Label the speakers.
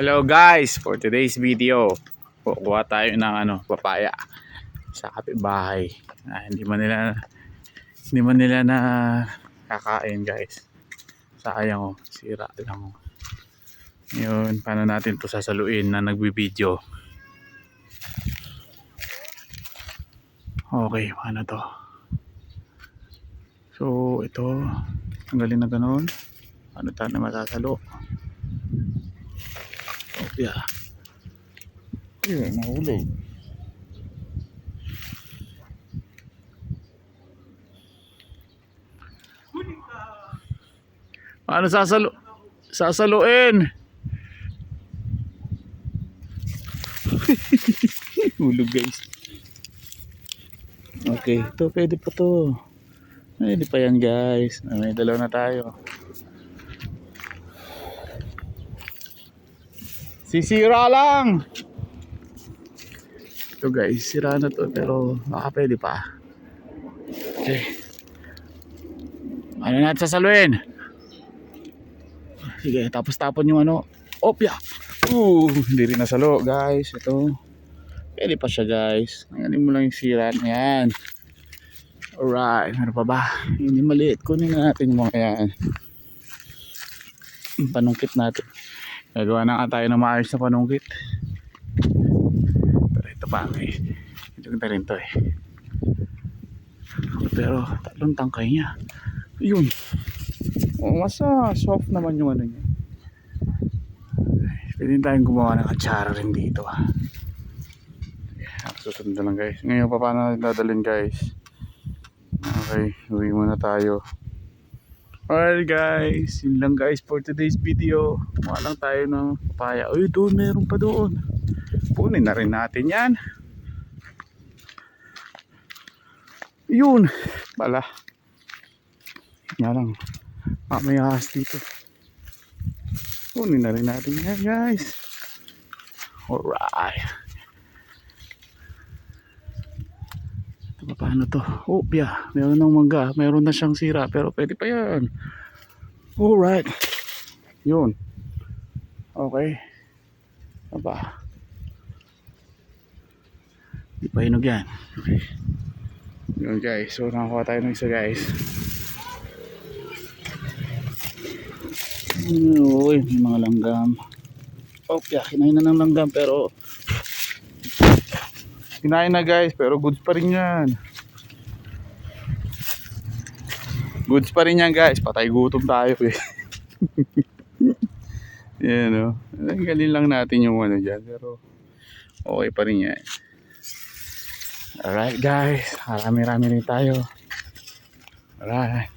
Speaker 1: Hello guys, for today's video, kukuha tayo ng ano, papaya sa kapitbahay. Ah, hindi man nila hindi man nila na kakain guys. Sayang oh, sira lang oh. Yun, paano natin to sasaluin na nagbibideo? Okay, paano to? So, ito, tanggalin na ganun. Ano tayo na matasalo? Yeah. Yeah, nahulog. Ano sasalo? Sasaluin. Hulog guys. Okay, ito pwede pa to. Pwede pa yan guys. May dalawa na tayo. Sisira lang. Ito guys, sira na to pero baka pwede pa. Okay. Ano natin sasaluin? Sige, tapos tapon yung ano. Opya. Uh, hindi rin nasalo guys. Ito. Pwede pa siya guys. Ngayon mo lang yung sira na yan. Alright, ano pa ba? Hindi maliit. Kunin na natin yung mga yan. Panungkit natin. Gagawa na nga tayo ng maayos na panungkit. Pero ito pa, may ito na rin to eh. Pero tatlong tangkay niya. Yun. Oh, mas ah, soft naman yung ano niya. Pwede tayong gumawa ng atsara rin dito ah. Susunod na lang guys. Ngayon pa paano dadalhin guys. Okay, uwi muna tayo. Alright guys, yun lang guys for today's video. Kuha lang tayo ng papaya. Uy, doon meron pa doon. Punin na rin natin yan. Yun. Bala. Nga lang. Mamaya ahas dito. Punin na rin natin yan guys. Alright. Ito pa, paano to? Oh, yeah. Meron ng mangga. Meron na siyang sira. Pero pwede pa yan. Alright. Yun. Okay. Aba. Di pa yan. Okay. Yun guys. So nakakuha tayo ng isa guys. Uy, may mga langgam. Oh, yeah, kinain na ng langgam pero Kinain na guys, pero goods pa rin yan. Goods pa rin yan guys, patay gutom tayo eh. Yan o. Galing lang natin yung ano dyan, pero okay pa rin yan. Alright guys, marami-rami rin tayo. Alright.